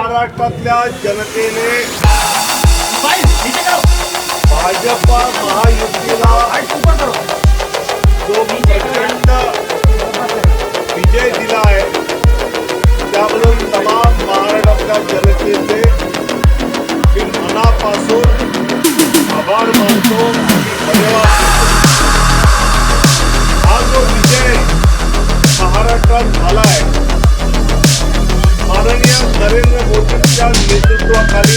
महाराष्ट्रातल्या जनतेने भाजपा महायुतीला जो प्रचंड विजय दिला आहे त्याबद्दल तमाम महाराष्ट्रातल्या जनतेचे मी मनापासून आभार मानतो. नेतृत्वाखाली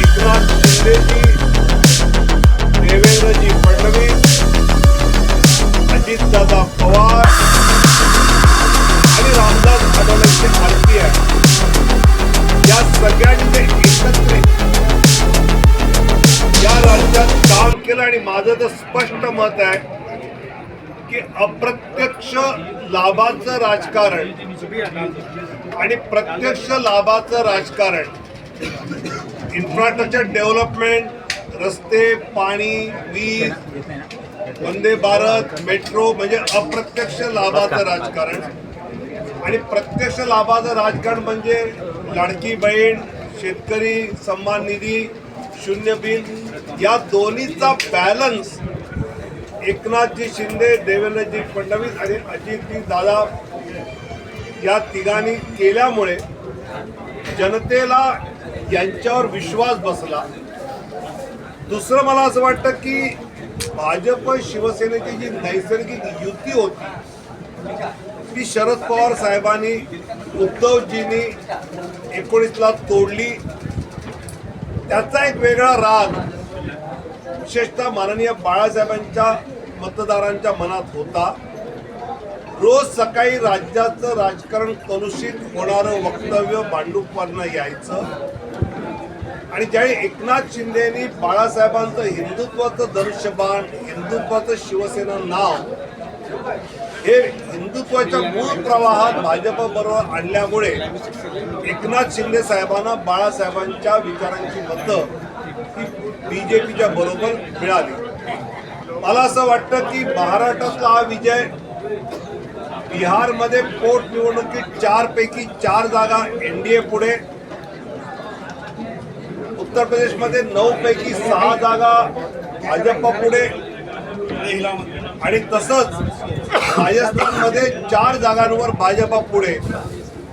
एकनाथ शिंदेजी देवेंद्रजी फडणवीस अजितदादा पवार आणि रामदास आठवलेंचे आरती आहे या सगळ्यांचे एकत्र. या राज्यात काम केलं आणि माझं तर स्पष्ट मत आहे. की अप्रत्यक्ष लाभाचं राजकारण आणि प्रत्यक्ष लाभाचं राजकारण. इन्फ्रास्ट्रक्चर डेव्हलपमेंट रस्ते पाणी वीज वंदे भारत मेट्रो म्हणजे अप्रत्यक्ष लाभाचं राजकारण. आणि प्रत्यक्ष लाभाचं राजकारण म्हणजे लाडकी बहीण शेतकरी सन्मान निधी शून्य बिल या दोन्हीचा बॅलन्स एकनाथजी शिंदे देवेंद्रजी फडणवीस आणि अजितजी दादा या तिघांनी केल्यामुळे जनतेला यांच्यावर विश्वास बसला. दुसरं मला असं वाटतं की भाजप शिवसेनेची जी नैसर्गिक युती होती ती शरद पवार साहेबांनी उद्धवजींनी एकोणीसला तोडली. त्याचा एक वेगळा राग विशेषतः माननीय बाळासाहेबांच्या मतदारांच्या मनात होता. रोज सकाळी राज्याचं राजकारण कलुषित होणारं वक्तव्य भांडुपांना यायचं. आणि ज्यावेळी एकनाथ शिंदेनी बाळासाहेबांचं हिंदुत्वाचं धनुष्यबाण हिंदुत्वाचं शिवसेना नाव हे हिंदुत्वाच्या मूळ प्रवाहात भाजपबरोबर आणल्यामुळे एकनाथ शिंदे साहेबांना बाळासाहेबांच्या विचारांची मतं ही बीजेपीच्या बरोबर मिळाली. मला असं वाटतं की महाराष्ट्रातला हा विजय बिहारमध्ये पोटनिवडणुकीत चार पैकी चार जागा एनडीए पुढे. उत्तर प्रदेशमध्ये नऊ पैकी सहा जागा भाजप पुढे. आणि तसंच राजस्थानमध्ये चार जागांवर भाजप पुढे.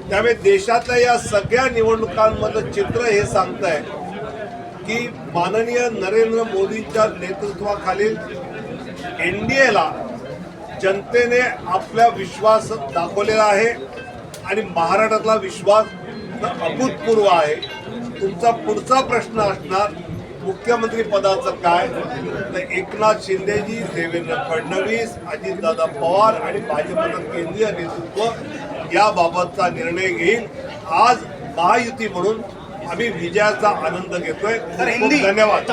त्यामुळे देशातल्या या सगळ्या निवडणुकांमधलं चित्र हे सांगत आहे की माननीय नरेंद्र मोदींच्या नेतृत्वाखालील एन डी एला जनतेने आपल्या विश्वास दाखवलेला आहे आणि महाराष्ट्रातला विश्वास अभूतपूर्व आहे. तुमचा पुढचा प्रश्न असणार मुख्यमंत्री पदाचं काय? तर एकनाथ शिंदेजी देवेंद्र फडणवीस अजितदादा पवार आणि भाजपचं केंद्रीय नेतृत्व याबाबतचा निर्णय घेईल. आज महायुती म्हणून आम्ही विजयाचा आनंद घेतोय. धन्यवाद.